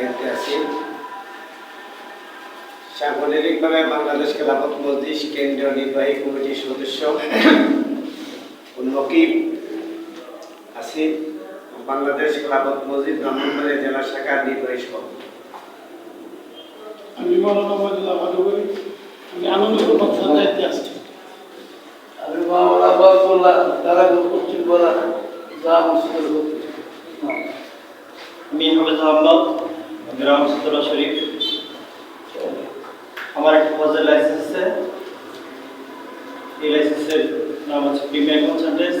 দায়িত্বে আছি। সাংগঠনিকভাবে বাংলাদেশ খেলাফত মজলিস কেন্দ্রীয় নির্বাহী কমিটির সদস্য নকিব আছি। বাংলাদেশ খেলাফত মসজিদ ব্রাহ্মণবাড়িয়া জেলা শাখার নির্বাহী সভাপতি। আমি আমি আনন্দ বাচ্চার দায়িত্বে আসছি আমি মামলা বরকুল্লাহ তারা পশ্চিম বলা যা মুসলিম আমি হাফেজ আহমদ। গ্রাম সতরা শরীফ। আমার একটা ফজল লাইসেন্স আছে। এই লাইসেন্সের নাম হচ্ছে প্রিমিয়ার কনসালটেন্স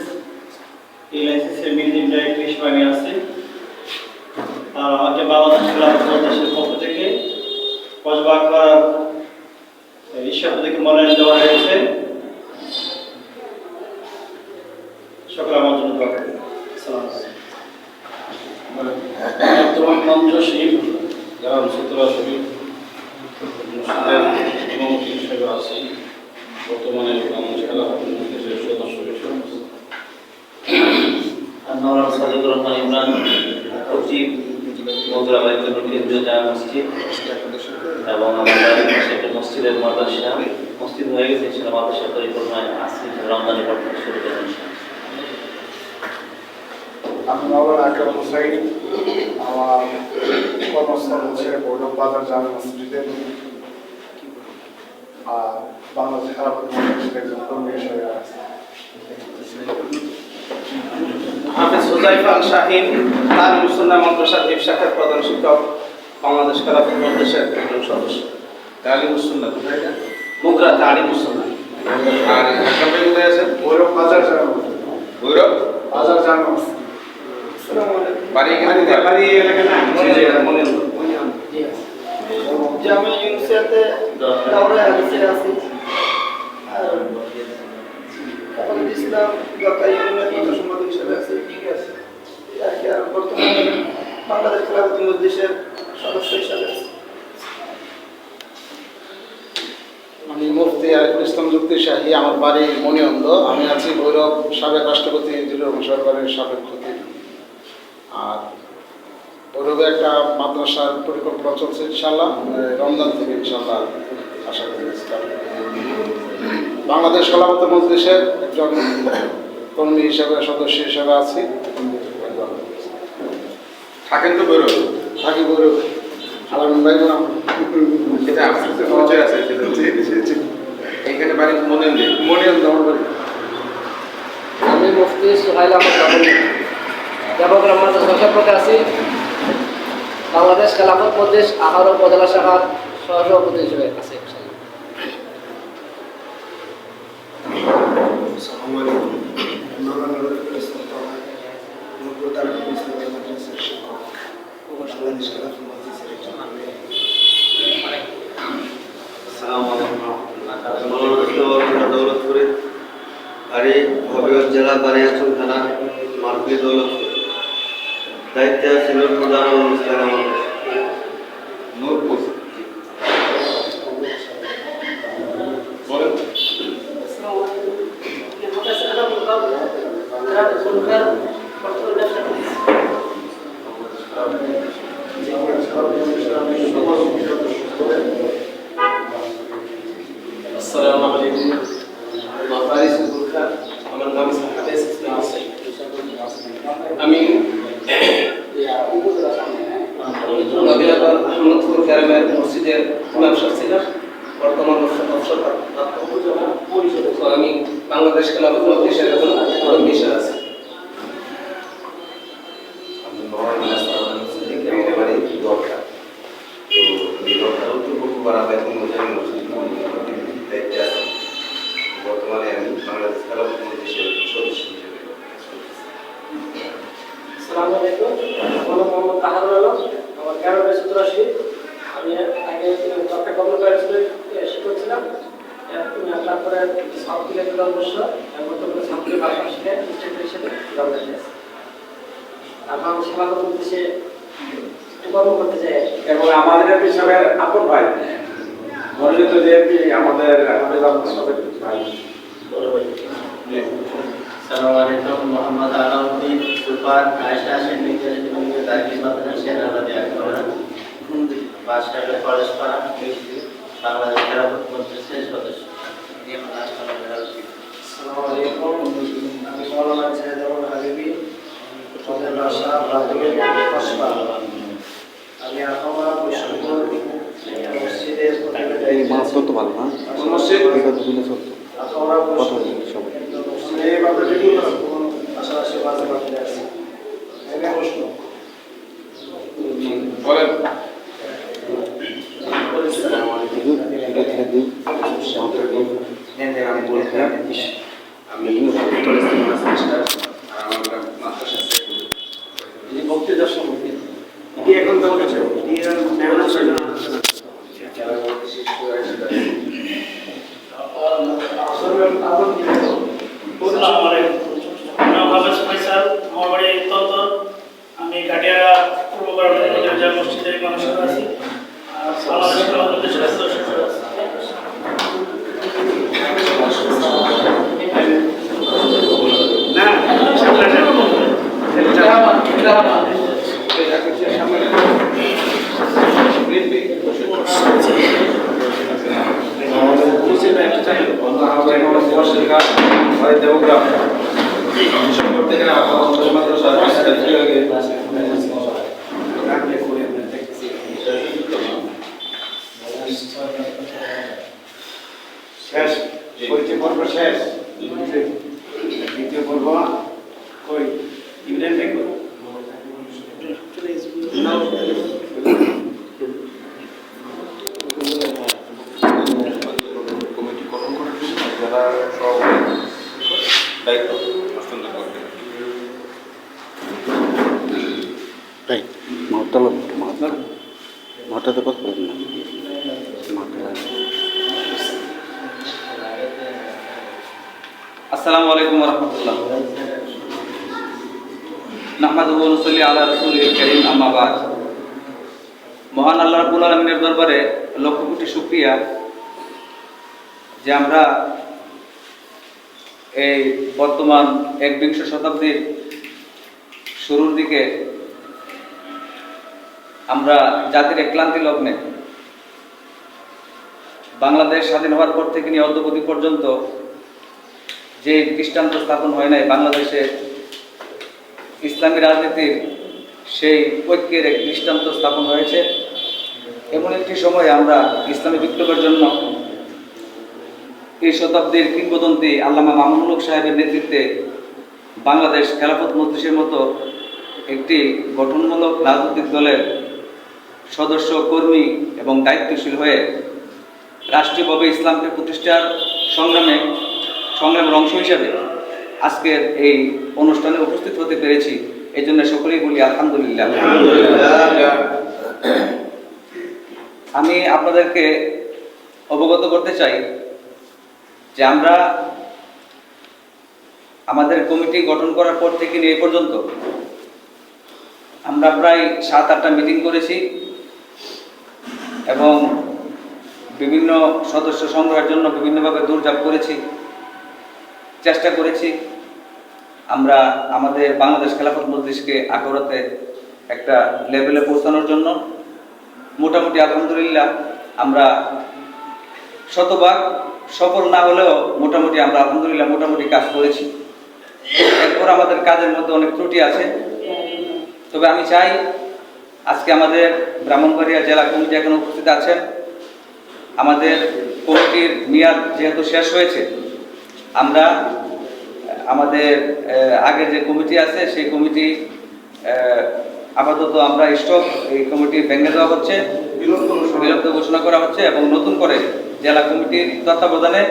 এই লাইসেন্সের ম্যানেজিং ডাইরেক্টর হিসেবে আমি আছি। আর আমাকে বাংলাদেশ বাংলাদেশের পক্ষ থেকে কসবা করার ঈশ্বর থেকে মনোনয়ন দেওয়া হয়েছে। সকলে আমার জন্য দোয়া করবেন। আসসালামু তোমার নাম জসিম গ্রাম সতরা শরীফ মসজিদের ইমামতি হিসেবে আছি বর্তমানে বাংলাদেশ খেলা মজলিসের সদস্য হিসেবে আছি। মৌলানা সাদিকুর রহমান ইমরান সচিব মধুরাবাই কেন্দ্রীয় জামা মসজিদ এবং আমার বাড়ির পাশে একটা মসজিদের মাদ্রাসা মসজিদ হয়ে গেছে ছিল মাদ্রাসা পরিকল্পনায় আসছে রমজানের পর থেকে শুরু করেন আমি মাওলানা আকরাম হুসাইন আমার কর্মস্থল হচ্ছে বৈরব বাজার জামে মসজিদের আর বাংলাদেশ খেলাফত মজলিসের একজন কর্মী হিসেবে আছে হাফেজ আল শাহিন তার মুসন্না মাদ্রাসার হিফ শাখার প্রধান শিক্ষক বাংলাদেশ খেলা ফুটবল দেশের একজন সদস্য। তালিম সুন্না কোথায়? মুগরা তারি মুসন্না। আর ভাই কোথায় আছেন বৈরব বাজার গৌরব বাজার জামে বাড়ি এখানে বাড়ি বাড়ি এলাকা না মজলিসের একজন কর্মী হিসেবে সদস্য হিসেবে আছি। থাকেন তো গৌরব থাকি আলামিন ভাই এটা পরিচয় আছে সেটা বাড়ি মনে নেই মণিয়ন্দ আমার বাড়ি। আমি মুফতি সুহাইল আহমদ আছি। বাংলাদেশ খেলাফত প্রদেশ আহার উপজেলা শাখার সহসভাপতি হিসেবে আছে। আসসালামু আলাইকুম মাওলানা রফিকুল ইসলাম তমা নব্বতার ইসলামের মাদ্রাসার শিক্ষক বাংলাদেশ খেলাফত মজলিসের একজন কর্মী দৌলতপুরে বাড়ি হবিগঞ্জ জেলা বানিয়াচল থানা মারুফি দৌলতপুর দায়িত্বে ছিল প্রধান অনুষ্ঠান আমার নূরপুর বলেন আসসালামু আলাইকুম মাফারিস বুরখা আমার নাম হাফেজ ইসলাম সাইদ আমি নদিয়াবাদ আহমদপুর গ্রামের মসজিদের ইমাম সাহেব ছিলাম বর্তমান অবসর তো আমি বাংলাদেশ খেলাফত মজলিসের একজন কর্মী হিসেবে আছি আমি মহান সিদ্দিক আমার বাড়ি দরকার তো এই দরকার উত্তর আবেদন মুজাহিদ মসজিদ দায়িত্বে আছে বর্তমানে আমি বাংলাদেশ খেলাফত মজলিসের সদস্য হিসেবে আসসালামু আলাইকুম আমার নাম মোহাম্মদ তাহারুল আলম আমার গ্রামের বেশ চুরাশি আমি আগে চট্টগ্রাম কলেজে শিক্ষক ছিলাম তারপরে সাউথ দিকে জেলা অবশ্য এবং খেলাফত উদ্দেশ্যে কর্ম করতে চাই এবং আমাদের এমপি আপন ভাই। মনোনীত যে এমপি আমাদের হাফেজ আহমদ সাহেবের ভাই। সালাম আলাইকুম মোহাম্মদ আলাউদ্দিন সুপার আয়সা সেন্ডিকেট মাদ্রাসা সেনাবাদী আকবরা পাঁচটা কলেজ পাড়া বাংলাদেশ খেলাফত মজলিসের সদস্য। আসসালামু আলাইকুম। আমি আহমদ মসজিদের এই ভালো না। মসজিদ আহমদ কত সবাই আশেপাশে বাজে বাজে আছে এনে প্রশ্ন বলেন এটা খেলে দিই আমি বলছিলাম আমি ফলস্তিন মাস্টার আর আমার মাস্টার এই বক্তৃতার সম্পর্কে কি এখন তো বলেছে যারা বলতে শিশু আসসালামু আলাইকুম আমি হাফেজ ফয়সাল আমার বাড়ি তন্তর আমি কাটিয়া পূর্ব বারাণসী জামে মসজিদের মানুষের আছি আর বাংলাদেশ খেলাফত মজলিসের সদস্য আছি শেষ পরিচয় পর্ব শেষ দ্বিতীয় পর্ব কই ইমরান ভাই কই? কমিটি গঠন করার জন্য যারা সভাপতি দায়িত্ব হস্তান্তর করবে তাই মাঠটা লাগবে মাঠটা মাঠটাতে কথা বলেন না মাঠটা আসসালামু আলাইকুম রহমতুল্লাহ নাহমাদুহু ওয়া নুসাল্লি আলা রাসূলিল কারীম আম্মা বাদ মহান আল্লাহ রাব্বুল আলামিনের দরবারে লক্ষ কোটি শুকরিয়া যে আমরা এই বর্তমান একবিংশ শতাব্দীর শুরুর দিকে আমরা জাতির ক্লান্তি লগ্নে বাংলাদেশ স্বাধীন হওয়ার পর থেকে নিয়ে অদ্যবধি পর্যন্ত যে দৃষ্টান্ত স্থাপন হয় নাই, বাংলাদেশে ইসলামী রাজনীতির সেই ঐক্যের এক দৃষ্টান্ত স্থাপন হয়েছে। এমন একটি সময় আমরা ইসলামী বিপ্লবের জন্য এই শতাব্দীর কিংবদন্তি আল্লামা মামুনুল সাহেবের নেতৃত্বে বাংলাদেশ খেলাফত মজলিসের মতো একটি গঠনমূলক রাজনৈতিক দলের সদস্য, কর্মী এবং দায়িত্বশীল হয়ে রাষ্ট্রীয়ভাবে ইসলামকে প্রতিষ্ঠার সংগ্রামে সংগ্রামের অংশ হিসাবে আজকের এই অনুষ্ঠানে উপস্থিত হতে পেরেছি। এই জন্য সকলেই বলি আলহামদুলিল্লাহ। আমি আপনাদেরকে অবগত করতে চাই যে আমরা আমাদের কমিটি গঠন করার পর থেকে নিয়ে পর্যন্ত আমরা প্রায় সাত, আটটা মিটিং করেছি এবং বিভিন্ন সদস্য সংগ্রহের জন্য বিভিন্নভাবে দৌড়ঝাঁপ করেছি, চেষ্টা করেছি। আমরা আমাদের বাংলাদেশ খেলাফত মজলিসকে আগ্রহতে একটা লেভেলে পৌঁছানোর জন্য মোটামুটি আলহামদুলিল্লাহ আমরা শতভাগ সফল না হলেও মোটামুটি আমরা আলহামদুলিল্লাহ মোটামুটি কাজ করেছি। এরপর আমাদের কাজের মধ্যে অনেক ত্রুটি আছে। তবে আমি চাই আজকে আমাদের ব্রাহ্মণবাড়িয়া জেলা কমিটি এখন উপস্থিত আছেন। আমাদের কমিটির মেয়াদ যেহেতু শেষ হয়েছে, আমরা আমাদের আগের যে কমিটি আছে সেই কমিটি আপাতত আমরা স্টক এই কমিটি ভেঙে দেওয়া হচ্ছে বিলুপ্ত ঘোষণা করা হচ্ছে এবং নতুন করে জেলা কমিটির তত্ত্বাবধানে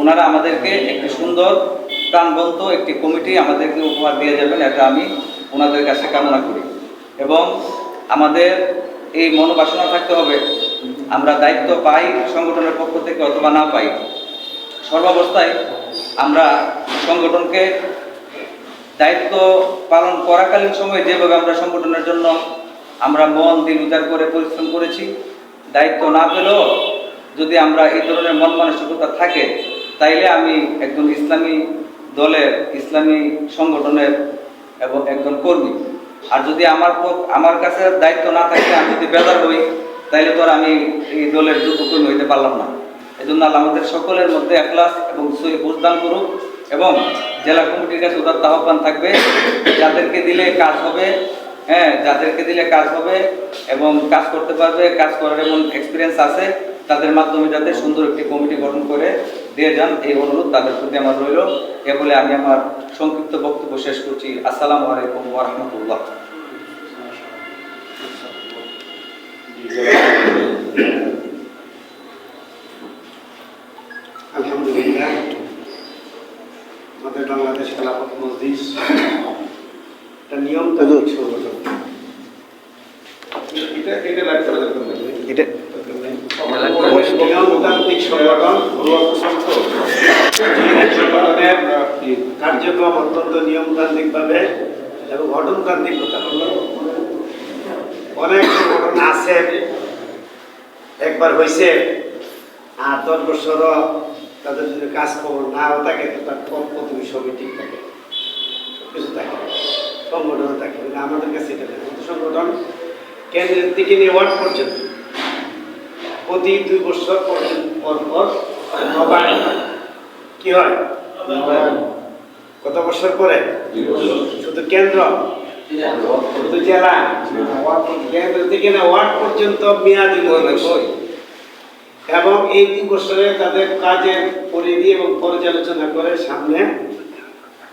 ওনারা আমাদেরকে একটি সুন্দর প্রাণবন্ত একটি কমিটি আমাদেরকে উপহার দিয়ে যাবেন, এটা আমি ওনাদের কাছে কামনা করি। এবং আমাদের এই মনোবাসনা থাকতে হবে, আমরা দায়িত্ব পাই সংগঠনের পক্ষ থেকে অথবা না পাই। সর্বাবস্থায় আমরা সংগঠনকে দায়িত্ব পালন করাকালীন সময়ে যেভাবে আমরা সংগঠনের জন্য আমরা মন দিন উজাড় করে পরিশ্রম করেছি, দায়িত্ব না পেলেও যদি আমরা এই ধরনের মন মানসিকতা থাকে, তাইলে আমি একজন ইসলামী দলের ইসলামী সংগঠনের এবং একজন কর্মী। আর যদি আমার আমার কাছে দায়িত্ব না থাকে, আমি যদি বেজার হই, তাইলে তো আমি এই দলের যোগ্য কর্মী হইতে পারলাম না। এই জন্য আমাদের সকলের মধ্যে একলাস এবং সই বুঝদান করুক এবং জেলা কমিটির কাছে উদাত্ত আহ্বান থাকবে, যাদেরকে দিলে কাজ হবে হ্যাঁ যাদেরকে দিলে কাজ হবে এবং কাজ করতে পারবে, কাজ করার এমন এক্সপিরিয়েন্স আছে, তাদের মাধ্যমে যাতে সুন্দর একটি কমিটি গঠন করে দিয়ে যান এই অনুরোধ তাদের প্রতি আমার রইল। এ বলে আমি আমার সংক্ষিপ্ত বক্তব্য শেষ করছি। আসসালামু আলাইকুম ওয়া রাহমাতুল্লাহ। আলহামদুলিল্লাহ। আমাদের বাংলাদেশ খেলাফত মসজিদ একটা নিয়মতান্ত্রিক সংগঠন এটা এটা লাগতে এটা নিয়মতান্ত্রিক সংগঠন কার্যক্রম অত্যন্ত নিয়মতান্ত্রিক ভাবে এবং গঠনতান্ত্রিক হতে অনেক সংগঠন আছে, একবার হয়েছে আর দশ বছরও তাদের যদি কাজ খবর নাও থাকে, তো তার প্রতিটি সবই ঠিক থাকে। সবকিছু থাকে সংগঠন থাকে। আমাদের কাছে এটা সংগঠন কেন্দ্রের থেকে নিয়ে ওয়ার্ড পর্যন্ত। প্রতি দুই বছর পর পর নবায়ন। কি হয়? কত বছর পরে? শুধু কেন্দ্র? শুধু জেলা। কেন্দ্র থেকে না ওয়ার্ড পর্যন্ত মেয়াদি হয় এবং এই দুই বছরে তাদের কাজের পরিধি এবং পর্যালোচনা করে সামনে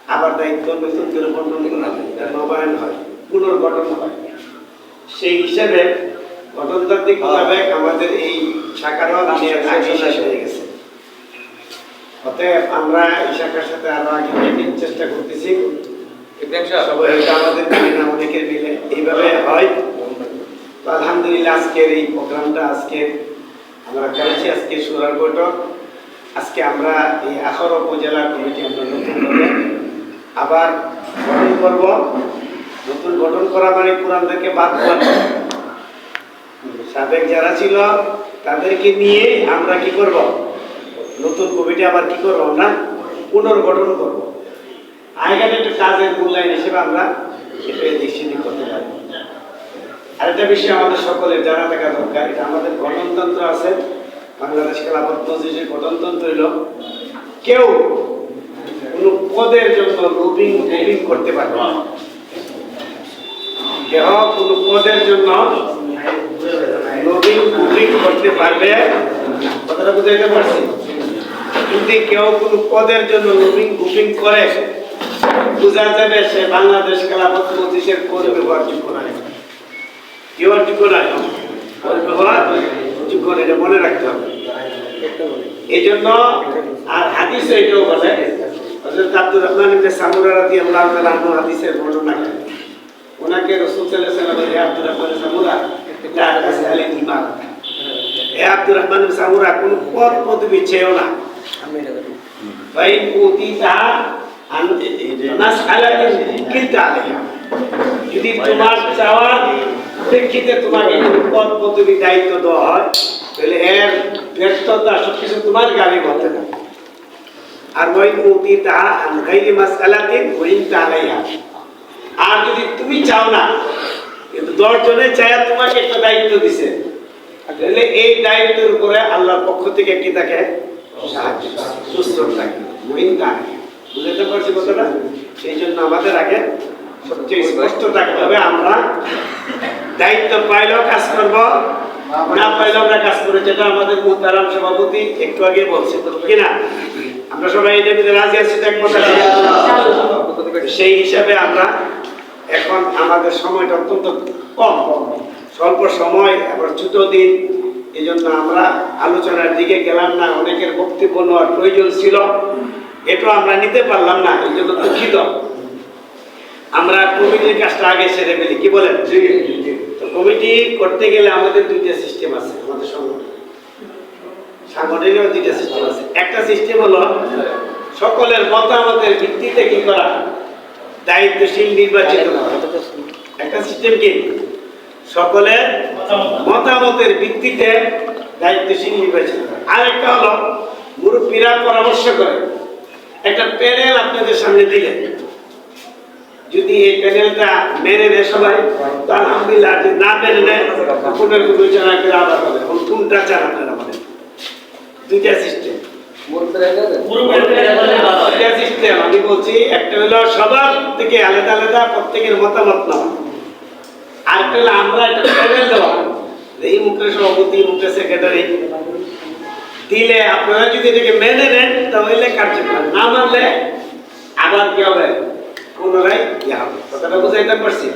আবার দায়িত্ব নতুন করে বন্টন করা নবায়ন হয় পুনর্গঠন হয়। সেই হিসেবে গঠনতান্ত্রিক মোতাবেক আমাদের এই আগে শেষ হয়ে গেছে। অতএব আমরা এই শাখার সাথে আরও আগে চেষ্টা করতেছি। সবাই হয়তো আমাদের মিলে না অনেকের মিলে। এইভাবে হয়। তো আলহামদুলিল্লাহ আজকের এই প্রোগ্রামটা আজকে আমরা করেছি আজকে সুরার বৈঠক। আজকে আমরা এই আখর উপজেলা কমিটি আমরা নতুন করে আবার গঠন করব। নতুন গঠন করা মানে পুরানদেরকে বাদ দেওয়া। সাবেক যারা ছিল, তাদেরকে নিয়ে আমরা কি করব? নতুন কমিটি আবার কি করব আমরা? পুনর্গঠন করব। আগের একটা কাজের মূল্যায়ন হিসেবে আমরা এটা দৃষ্টি করতে পারি। আরেকটা বিষয় আমাদের সকলের জানা থাকা দরকার, এটা আমাদের গণতন্ত্র আছে। বাংলাদেশ খেলাফত মসজিদের গণতন্ত্র হইল কেউ কোনো পদের জন্য লবিং লবিং করতে পারবে না। কেউ কোনো পদের জন্য লবিং লবিং করতে পারবে। কথাটা বুঝাইতে পারছি? যদি কেউ কোনো পদের জন্য লবিং বুকিং করে বোঝা যাবে সে বাংলাদেশ খেলাফত মসজিদের কর্মী হওয়ার যোগ্য নয় কেউ আর যোগ্য নয় কর্মী হওয়ার যোগ্য নয়, এটা মনে রাখতে হবে। এই জন্য আর হাদিস এটাও বলে হযরত আব্দুর রহমান ইবনে সামুরা রাদিয়াল্লাহু তাআলা হাদিসের বর্ণনা ওনাকে রাসূল সাল্লাল্লাহু আলাইহি ওয়াসাল্লাম বলে, "হে আব্দুর রহমান সামুরা লা তাসআল ইমান হে আব্দুর রহমান সামুরা কোন পদ পদবি চেয়েও না। ভাই আন কিলতা আলাইহা। যদি তোমার চাওয়া প্রেক্ষিতে তোমাকে পদ পদবি দায়িত্ব দেওয়া হয়, তাহলে এর ব্যর্থতা সবকিছু তোমার গাড়ি বলতে না। আর ওই মুক্তি তাহা গাইরি মাসআলাতিন ওইন তালাইহা আর যদি তুমি চাও না কিন্তু দশ জনে চায় তোমাকে একটা দায়িত্ব দিছে। তাহলে এই দায়িত্বের উপরে আল্লাহর পক্ষ থেকে কি সুস্থ থাকে বুঝতে পারছি কথাটা? সেই জন্য আমাদের আগে স্পষ্ট আমরা দায়িত্ব পাইলেও কাজ করব পাইলেও আমরা কাজ করে, যেটা আমাদের সভাপতি একটু আগে বলছে কি না? আমরা সবাই এটা রাজি আছি? সেই হিসাবে আমরা এখন আমাদের সময়টা অত্যন্ত কম স্বল্প সময় আবার ছোট দিন। এই জন্য আমরা আলোচনার দিকে গেলাম না অনেকের বক্তব্য নেওয়ার প্রয়োজন ছিল। এটা আমরা নিতে পারলাম না এই জন্য দুঃখিত। আমরা কমিটির কাজটা আগে সেরে ফেলি কি বলেন? তো কমিটি করতে গেলে আমাদের দুইটা সিস্টেম আছে আমাদের সংগঠনে সাংগঠনিক দুইটা সিস্টেম আছে। একটা সিস্টেম হলো সকলের মতামতের ভিত্তিতে কি করা দায়িত্বশীল নির্বাচিত একটা সিস্টেম কি? সকলের মতামতের ভিত্তিতে দায়িত্বশীল নির্বাচিত করা। আরেকটা হলো মুরব্বীরা পরামর্শ করে। একটা প্যানেল আপনাদের সামনে দিলেন যদি এই প্যানেলটা মেনে নেয় সবাই তো আলহামদুলিল্লাহ যদি না মেনে নেয় পুনর্বিবেচনা করে আবার হবে। কোনটা চান আপনারা বলেন? দুইটা সিস্টেম আমি বলছি একটা হলো সবার থেকে আলাদা আলাদা প্রত্যেকের মতামত নেওয়া আরেকটা হলো আমরা একটা প্যানেল দেওয়া দিলে আপনারা যদি এটাকে মেনে নেন তাহলে কার্যকর না মানলে আবার কি হবে পুনরায় ইয়ে হবে কথাটা বুঝাইতে পারছি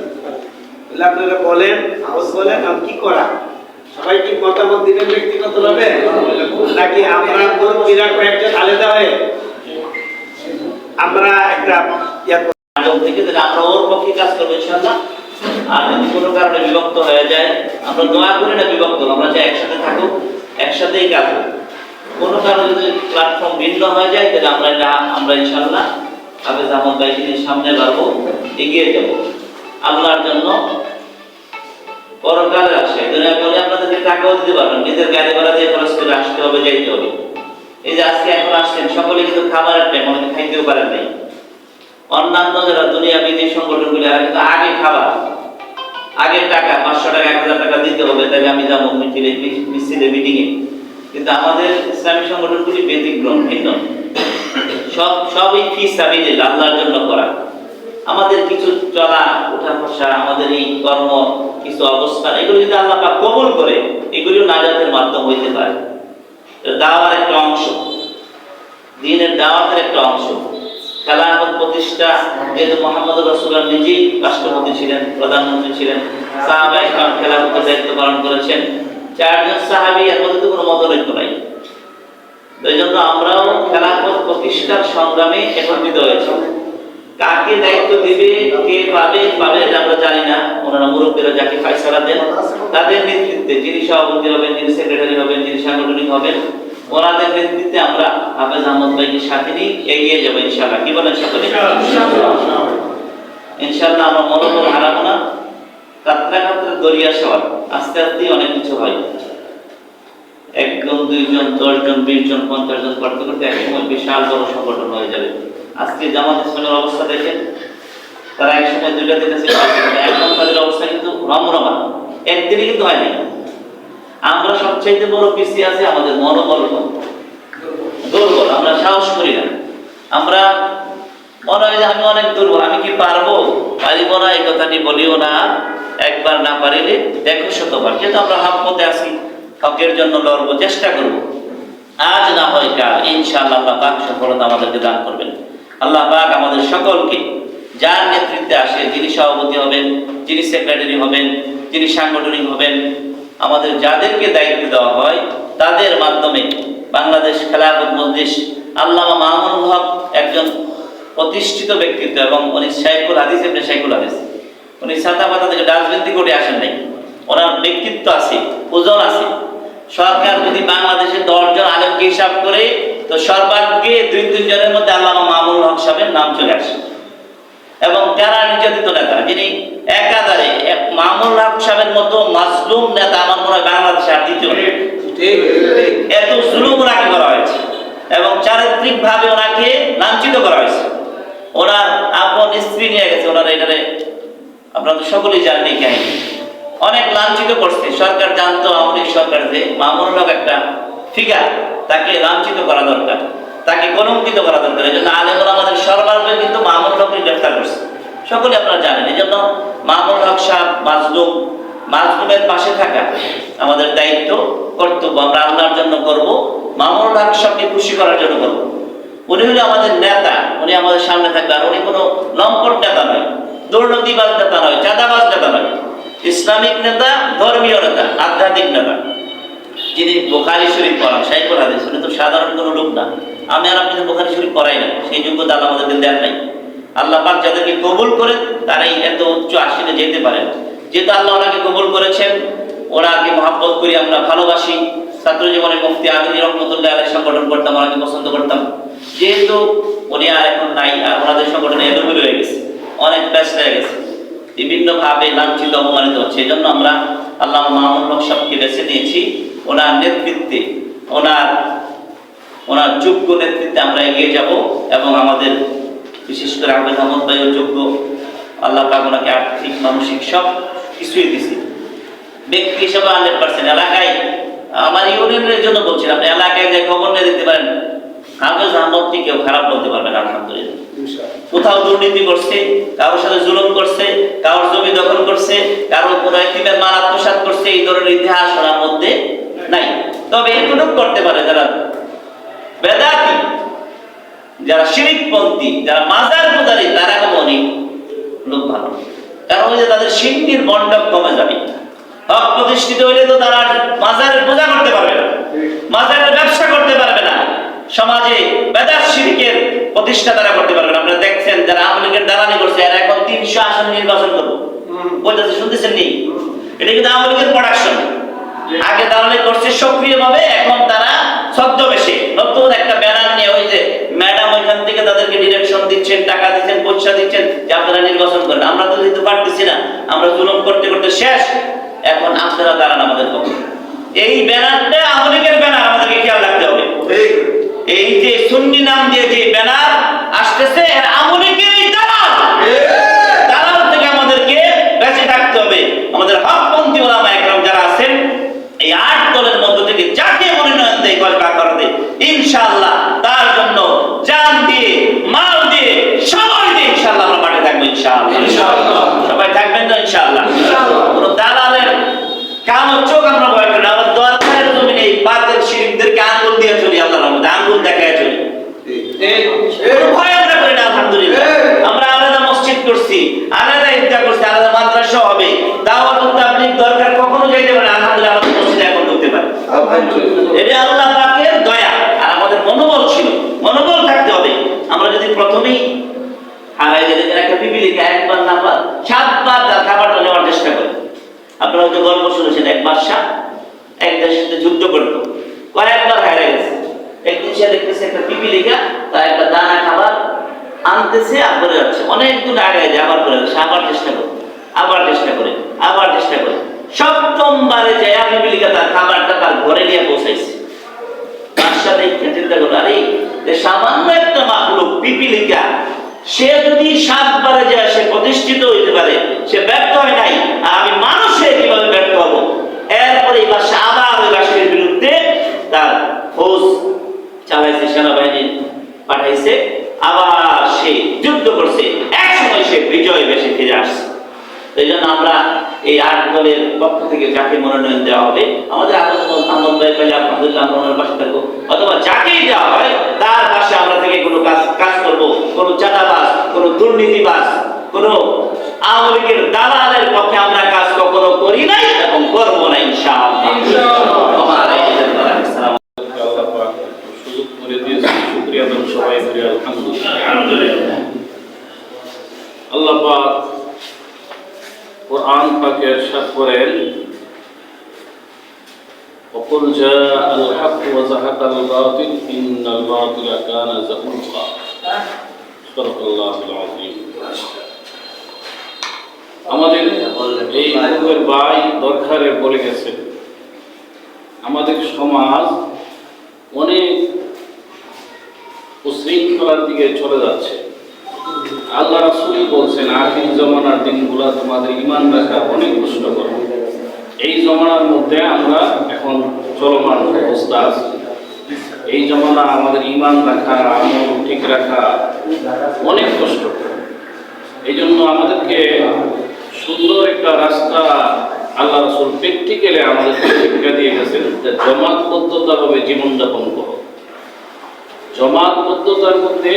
তাহলে আপনারা বলেন হাউস বলেন আর কি করা? সবাই কি মতামত দিবেন ব্যক্তিগত ভাবে নাকি আমরা মুরব্বীরা কয়েকজন আলাদা হয়ে আমরা একটা আমরা ওর একসাথে থাকুক, একসাথেই কাজ কোনো কারণে যদি প্ল্যাটফর্ম ভিন্ন হয়ে যায়, তাহলে আমরা এটা, আমরা ইনশাআল্লাহ হাফেজ আহমদ বাইজিনের সামনে বাড়বো, এগিয়ে যাব। আল্লাহর জন্য পরকালে আসে। দুনিয়া বলে আপনাদেরকে টাকাও দিতে পারবেন, নিজের গাড়ি ভাড়া দিয়ে খরচ করে আসতে হবে যাইতে হবে। এই যে আজকে এখন আসছেন, সকলে কিন্তু খাবারের টাইম অনেকে খাইতেও পারেন নাই। অন্যান্য যারা দুনিয়াবি যে সংগঠনগুলি আর আগে খাবার। আগে টাকা, পাঁচশো টাকা, এক হাজার টাকা দিতে হবে, তাহলে আমি যাব মিছিলে মিছিলে, মিটিংয়ে। কিন্তু আমাদের ইসলামী সংগঠনগুলি ব্যতিক্রম, ভিন্ন। সব, সবই ফি সাবিলে আল্লাহর জন্য করা। আমাদের কিছু চলা, উঠা বসা, আমাদের এই কর্ম, কিছু অবস্থান, এগুলো যদি আল্লাহ পাক কবুল করে, এগুলিও নাজাতের মাধ্যম হইতে পারে। দাওয়ার একটা অংশ। দিনের দাওয়াতের একটা অংশ। খেলাফত প্রতিষ্ঠা, যেহেতু মোহাম্মদ রসুল্লাহ নিজেই রাষ্ট্রপতি ছিলেন, প্রধানমন্ত্রী ছিলেন সাহাবা ইসলাম খেলাফতের দায়িত্ব পালন করেছেন। চারজন সাহাবি এর মধ্যে কোনো মতলৈক্য নাই। এই জন্য আমরাও খেলাফত প্রতিষ্ঠার সংগ্রামে একত্রিত হয়েছি। কাকে দায়িত্ব দিবে কে পাবে পাবে আমরা জানি না। ওনারা মুরব্বীরা যাকে ফাইসালা দেন তাদের নেতৃত্বে যিনি সভাপতি হবেন যিনি সেক্রেটারি হবেন যিনি সাংগঠনিক হবেন ওনাদের নেতৃত্বে আমরা হাফেজ আহমদ ভাইকে সাথে নিয়ে এগিয়ে যাব ইনশাআল্লাহ। কি বলেন সকলে? ইনশাআল্লাহ। আমরা মনোবল হারাবো না। কাতরা কাতরা দরিয়া সবার আস্তে আস্তে অনেক কিছু হয়। একজন দুইজন দশজন বিশ জন পঞ্চাশ জন করতে করতে একসময় বিশাল বড় সংগঠন হয়ে যাবে। আজকে জামাত ইসলামের অবস্থা দেখেন, তারা একসময় দুইটা দিনে ছিল এখন তাদের অবস্থা কিন্তু রমরমা। একদিনে কিন্তু হয়নি। আমরা সবচাইতে বড় পিছিয়ে আছি আমাদের মনোবল দুর্বল, আমরা সাহস করি না। আমরা মনে হয় যে আমি অনেক দুর্বল, আমি কি পারব? পারিব না, এই কথাটি বলিও না। একবার না পারিলে দেখো শতবার। যেহেতু আমরা হাফ মতে আছি, হকের জন্য লড়বো, চেষ্টা করব। আজ না হয় কাল, ইনশাআল্লাহ আল্লাহ পাক সফলতা আমাদেরকে দান করবেন। আল্লাহ পাক আমাদের সকলকে যার নেতৃত্বে আসে, যিনি সভাপতি হবেন, যিনি সেক্রেটারি হবেন, যিনি সাংগঠনিক হবেন, আমাদের যাদেরকে দায়িত্ব দেওয়া হয়, তাদের মাধ্যমে বাংলাদেশ খেলাফত মজলিস আল্লামা মাহমুদ হক একজন প্রতিষ্ঠিত ব্যক্তিত্ব এবং উনি শাইখুল হাদিস এমনি শাইখুল হাদিস। উনি ছাতা পাতা থেকে রাজনীতি করে আসেন নাই। ওনার ব্যক্তিত্ব আছে, ওজন আছে। সরকার যদি বাংলাদেশে দশজন আলেমকে হিসাব করে, তো সর্বাগ্যে দুই তিনজনের মধ্যে আল্লামা মামুল হক সাহেবের নাম চলে আসে। এবং যারা নির্যাতিত নেতা, যিনি একাধারে এক মামুল হক সাহেবের মতো মাজলুম নেতা, আমার মনে হয় বাংলাদেশে আর দ্বিতীয়। এত জুলুম ওনাকে করা হয়েছে এবং চারিত্রিক ভাবে ওনাকে লাঞ্ছিত করা হয়েছে। ওনার আপন স্ত্রী নিয়ে গেছে, ওনারা এখানে, আপনারা তো সকলেই জানেন কাহিনী। অনেক লাঞ্ছিত করছে। সরকার জানতো লীগ সরকার যে মামুনুল হক একটা ফিগার তাকে লাঞ্ছিত করা দরকার, তাকে কলঙ্কিত করা দরকার। এই জন্য আলেমুল আমাদের সর্বাগ্রে কিন্তু মামুনুল হককে গ্রেফতার করছে। সকলে আপনারা জানেন, এই জন্য মামুনুল হক সাহেব মাজলুম, মাজলুমের পাশে থাকা আমাদের দায়িত্ব, কর্তব্য, আমরা আল্লাহর জন্য করব মামুনুল হক সাহেবকে খুশি করার জন্য করব। উনি হলো আমাদের নেতা, উনি আমাদের সামনে থাকবে, আর উনি কোনো লম্পট নেতা নয়, দুর্নীতিবাজ নেতা নয়, চাঁদাবাজ নেতা নয়। ইসলামিক নেতা, ধর্মীয় নেতা, আধ্যাত্মিক নেতা। যিনি বোখারি শরীফ পড়ান সাইকুল হাদিস, উনি তো সাধারণ কোনো লোক না। আমি আর আপনি বোখারি শরীফ পড়াই না। সেই যোগ্যতা আল্লাহ আমাদেরকে দেন নাই। আল্লাহ পাক যাদেরকে কবুল করে তারাই এত উচ্চ আসনে যেতে পারেন। যেহেতু আল্লাহ ওনাকে কবুল করেছেন, ওনাকে মহাব্বত করি আমরা ভালোবাসি। ছাত্র জীবনে মুফতি আমিনী রহমতুল্লাহ আলাই সংগঠন করতাম, ওনাকে পছন্দ করতাম। যেহেতু উনি আর এখন নাই, আর ওনাদের সংগঠনে এলোমেলো হয়ে গেছে, অনেক ব্যস্ত হয়ে গেছে। বিভিন্নভাবে লাঞ্ছিত, অপমানিত হচ্ছে। এই জন্য আমরা আল্লাহ মাহমুদ হক সাহেবকে বেছে নিয়েছি। ওনার নেতৃত্বে, ওনার ওনার যোগ্য নেতৃত্বে আমরা এগিয়ে যাব এবং আমাদের বিশেষ করে আহমেদ আহমদ ভাইও যোগ্য। আল্লাহ পাক ওনাকে আর্থিক, মানসিক সব কিছুই দিছি ব্যক্তি হিসেবে হান্ড্রেড পার্সেন্ট এলাকায়, আমার ইউনিয়নের জন্য বলছিলাম, এলাকায় যে খবর নিয়ে দিতে পারেন আহমদকে কেউ খারাপ বলতে পারবেন আলহামদুলিল্লাহ। কোথাও দুর্নীতি করছে কারোর সাথে জুলুম করছে কারোর জমি দখল করছে কারোর কোনো মাল আত্মসাৎ করছে এই ধরনের ইতিহাস ওনার মধ্যে নাই। তবে করতে পারে যারা বেদাতি যারা শিরিকপন্থী যারা মাজার পূজারী তারা অনেক লোক ভালো। কারণ ওই যে তাদের সিন্নির মণ্ডপ কমে যাবে। হক প্রতিষ্ঠিত হইলে তো তারা মাজারের পূজা করতে পারবে না। মাজারের ব্যবসা করতে পারবে না। সমাজে বেদাত শিরিকের প্রতিষ্ঠা তারা করতে পারবে না। আপনারা দেখছেন যারা আওয়ামী লীগের দালালি করছে, এরা এখন তিনশো আসন নির্বাচন করব। বলতেছে, শুনতেছেন নি? এটা কিন্তু আওয়ামী লীগের প্রোডাকশন আগে দালালি করছে সক্রিয়ভাবে, এখন তারা ছদ্মবেশে। নতুন একটা ব্যানার নিয়ে ওই যে ম্যাডাম ওইখান থেকে তাদেরকে ডিরেকশন দিচ্ছেন, টাকা দিচ্ছেন, পয়সা দিচ্ছেন, যে আপনারা নির্বাচন করেন। আমরা তো দিতে পারতেছি না, আমরা জুলুম করতে করতে শেষ। এখন আপনারা দাঁড়ান আমাদের পক্ষে। এই ব্যানারটা আওয়ামী লীগের ব্যানার, আমাদেরকে খেয়াল রাখতে হবে। এই যে সুন্নি নাম দিয়ে যে ব্যানার আসতেছে এর আওয়ামী লীগেরই দালাল? দালাল থেকে আমাদেরকে বেঁচে থাকতে হবে। আমাদের হকপন্থী ওলামা একরম যারা আছেন এই আট দলের মধ্য থেকে যাকে মনোনয়ন দেয় কসবা করতে ইনশাআল্লাহ তার জন্য জান দিয়ে মাল দিয়ে সবাই দিয়ে ইনশাআল্লাহ আমরা মাঠে থাকব ইনশাআল্লাহ সবাই থাকবেন তো ইনশাআল্লাহ কোন দালালের কালো চোখ আমরা ভয় করি না আমার দরকারের জমিনে এই বাতের শিরিকদেরকে আঙ্গুল দিয়ে চলি আল্লাহর রহমতে আঙ্গুল দেখায় চলি কোনো ভয় আমরা করি না আলহামদুলিল্লাহ আমরা আলাদা মসজিদ করছি আলাদা ঈদগাহ করছি মাদ্রাসা হবে। দাওয়াত তাবলীগ দরকার কখনো যাইতে পারে না। আলহামদুলিল্লাহ আমাদের মসজিদে এখন ঢুকতে পারে। এটা আল্লাহ পাকের দয়া আর আমাদের মনোবল ছিল। মনোবল থাকতে হবে। আমরা যদি প্রথমেই হারাই গেলে একটা বিবিলিকে একবার নাম্বার সাতবার তার খাবারটা নেওয়ার চেষ্টা করে। আপনারা হয়তো গল্প শুনেছেন এক বাদশাহ এক দেশের সাথে যুদ্ধ করতো। কয়েকবার হারা গেছে। একদিন সে দেখতেছে একটা পিপিলিকা তার একটা দানা খাবার আনতেছে আর করে যাচ্ছে। অনেক দূর আগে যায় আবার করে যাচ্ছে। আবার চেষ্টা করে আবার চেষ্টা করে, আবার চেষ্টা করে। সপ্তমবারে যায় পিপিলিকা তার খাবারটা তার ঘরে নিয়ে পৌঁছাইছে। তার সাথে وقل جاء الحق وزهق الباطل إن الباطل كان زهوقا صدق الله العظيم আমাদের এই পূর্বের ভাই দরকারে বলে গেছে আমাদের সমাজ অনেক উশৃঙ্খলার দিকে চলে যাচ্ছে আল্লাহ রাসূলই বলছেন আখির জমানার দিনগুলো তোমাদের ইমান রাখা অনেক কষ্টকর এই জমানার মধ্যে আমরা এখন চলমান অবস্থা আছে। এই জমানা আমাদের ইমান রাখা, আমল ঠিক রাখা অনেক কষ্ট। এই জন্য আমাদেরকে সুন্দর একটা রাস্তা আল্লাহ রসুল প্র্যাকটিক্যালি আমাদেরকে শিক্ষা দিয়ে গেছেন যে জমাতবদ্ধতাভাবে জীবনযাপন করো। জমাতবদ্ধতার মধ্যে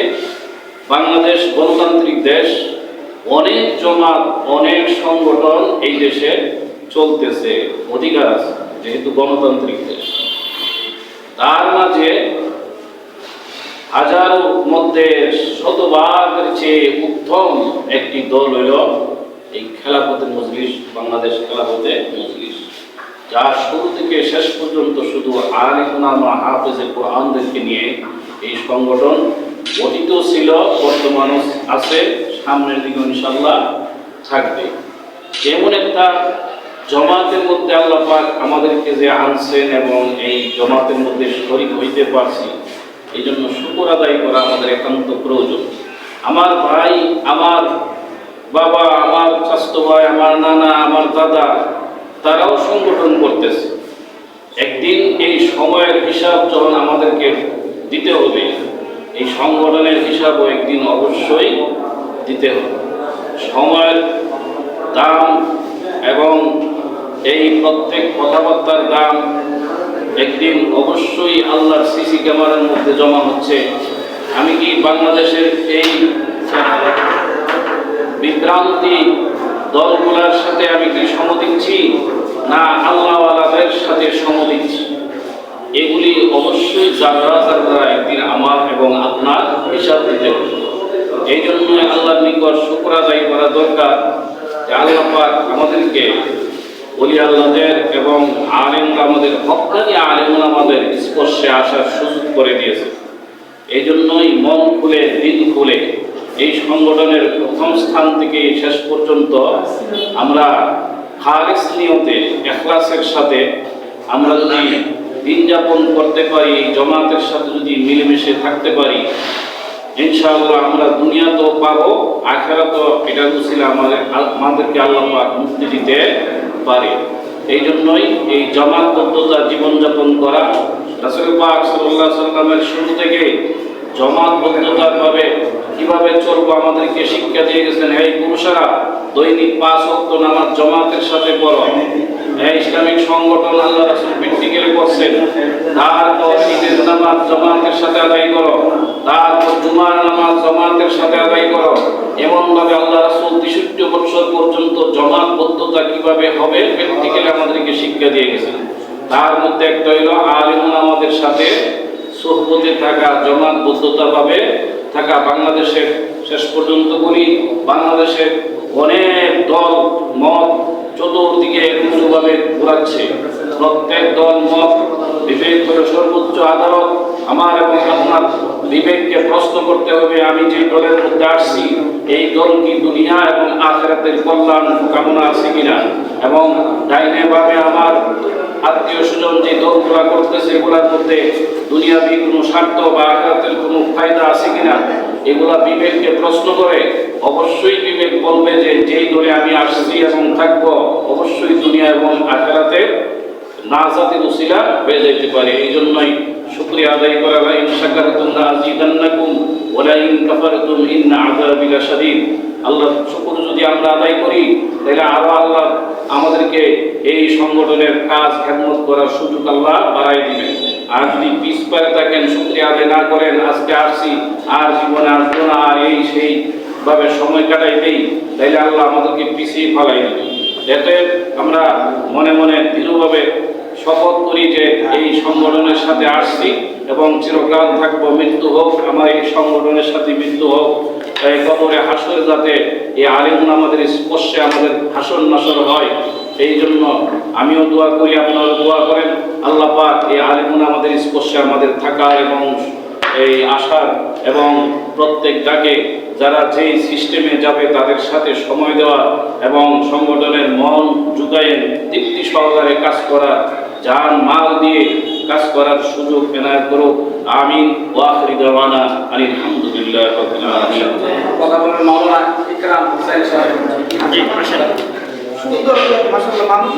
বাংলাদেশ গণতান্ত্রিক দেশ, অনেক জমাত, অনেক সংগঠন এই দেশে চলতেছে, অধিকার আছে। যেহেতু গণতান্ত্রিক দেশ, তার মাঝে হাজারো মধ্যে শতভাগের চেয়ে উত্তম একটি দল হইল এই খেলাপথে মজলিস, বাংলাদেশ খেলাপথে মজলিস, যা শুরু থেকে শেষ পর্যন্ত শুধু আলিকুনামা হাফেজে কোরআনদেরকে নিয়ে এই সংগঠন গঠিত ছিল বর্তমানও আছে, সামনের দিকে ইনশাল্লাহ থাকবে। এমন একটা জমাতের মধ্যে আল্লাহ পাক আমাদেরকে যে আনছেন এবং এই জমাতের মধ্যে শরীক হইতে পারছি, এই জন্য শুকর আদায় করা আমাদের একান্ত প্রয়োজন। আমার ভাই, আমার বাবা, আমার স্বাস্থ্য ভাই, আমার নানা, আমার দাদা, তারাও সংগঠন করতেছে। একদিন এই সময়ের হিসাব যখন আমাদেরকে দিতে হবে, এই সংগঠনের হিসাবও একদিন অবশ্যই দিতে হবে। সময়ের দাম এবং এই প্রত্যেক কথাবার্তার দাম একদিন অবশ্যই আল্লাহর সিসি ক্যামেরার মধ্যে জমা হচ্ছে। আমি কি বাংলাদেশের এই বিভ্রান্তি দলগুলোর সাথে আমি কি সম দিচ্ছি না আল্লাহওয়ালাদের সাথে সম দিচ্ছি এগুলি অবশ্যই যারা যারা একদিন আমার এবং আপনার হিসাব দিতে হবে এই জন্য আল্লাহর নিকট শুক্র আদায় করা দরকার আল্লাহ আমাদেরকে বলি আল্লাহদের এবং আলেমরা আমাদের হকানি আলেমরা আমাদের স্পর্শে আসার সুযোগ করে দিয়েছে। এই জন্যই মন খুলে, দিন খুলে এই সংগঠনের প্রথম স্থান থেকে শেষ পর্যন্ত আমরা খালিস নিয়তে, এখলাসের সাথে আমরা যদি দিন যাপন করতে পারি, জমাতের সাথে যদি মিলেমিশে থাকতে পারি, ইনশাআল্লাহ আমরা দুনিয়া তো পাবো আখেরা তো এটা আমাদের, আমাদেরকে আল্লাহ মুক্তি দিতে পারে। এই জন্যই এই জমাতবদ্ধতা জীবনযাপন করা রাসুল পাক সাল্লাহ সাল্লামের শুরু থেকে জমাতবদ্ধতার ভাবে কীভাবে চলবো আমাদেরকে শিক্ষা দিয়ে গেছেন এই পুরুষেরা, দৈনিক পাঁচ অক্ট নামাজ জমাতের সাথে পড়ো। ইসলামিক সংগঠন আল্লাহ রাসূল প্র্যাকটিক্যালি করছেন। তারপর ঈদের নামাজ জমাতের সাথে আদায় করো। তারপর জুমার নামাজ জমাতের সাথে আদায় করো। এমন ভাবে আল্লাহ রাসূল 63 বছর পর্যন্ত জমাতবদ্ধতা কীভাবে হবে প্র্যাকটিক্যালি আমাদেরকে শিক্ষা দিয়ে গেছেন। তার মধ্যে একটা হইল আলিমুন আমাদের সাথে সোহবতে থাকা জমাতবদ্ধতা ভাবে থাকা বাংলাদেশের শেষ পর্যন্ত বলি, বাংলাদেশের অনেক দল, মত চতুর্দিকে এরকমভাবে ঘোরাচ্ছে। প্রত্যেক দল, মত বিবেক করে সর্বোচ্চ আদালত আমার এবং আপনার বিবেককে প্রশ্ন করতে হবে, আমি যে দলের মধ্যে আসছি, এই দল কি দুনিয়া এবং আখেরাতের কল্যাণ কামনা আছে কিনা? এবং ডাইনে ভাবে আমার আত্মীয় স্বজন যে দলগুলা করতেছে, এগুলার মধ্যে দুনিয়াবি কোনো স্বার্থ বা আখেরাতের কোনো ফায়দা আছে কিনা? এগুলা বিবেককে প্রশ্ন করে, অবশ্যই বিবেক বলবে যে যেই দলে আমি আসছি এবং থাকব, অবশ্যই দুনিয়া এবং আখেরাতের নাজাতের উসিলা হয়ে যেতে পারে। এই জন্যই শুক্রিয়া আদায় করা লা ইন শাকারতুম লা আযীদান্নাকুম ওয়া লা ইন কাফারতুম ইন্না আযাবি লাশাদীদ আল্লাহ শুকর যদি আমরা আদায় করি, তাহলে আরও আল্লাহ আমাদেরকে এই সংগঠনের কাজ খেদমত করার সুযোগ আল্লাহ বাড়াই দিবেন। আর যদি পিস পারে থাকেন, শুক্রিয়া আদায় না করেন, আজকে আসছি, আর জীবনে আসব না, আর এই সেই ভাবে সময় কাটাই দেই, তাইলে আল্লাহ আমাদেরকে পিছিয়ে ফেলাই দিবেন। এতে আমরা মনে মনে দৃঢ়ভাবে শপথ করি যে এই সংগঠনের সাথে আসছি এবং চিরকাল থাকব, মৃত্যু হোক, আমার এই সংগঠনের সাথে মৃত্যু হোক। এই কবরে হাসরে যাতে এই আলিমুন আমাদের স্পর্শে আমাদের হাসর নাসর হয় এই জন্য আমিও দোয়া করি আপনারা দোয়া করেন। আল্লাহ পাক এই আলিমুন আমাদের স্পর্শে আমাদের থাকার এবং এই আশার এবং প্রত্যেক ডাকে যারা যেই সিস্টেমে যাবে তাদের সাথে সময় দেওয়া এবং সংগঠনের মন জুগাইন তৃপ্তি সহকারে কাজ করা যান মাল দিয়ে কাজ করার সুযোগ কেনার করো। আমিন। ওয়াখরি দাওয়ানা আলহামদুলিল্লাহ রাব্বিল আলামিন। কথা বলেন মাওলানা ইকরাম হোসেন সাহেব। জি, আসেন। সুন্দর মাসাল্লাহ মানুষ।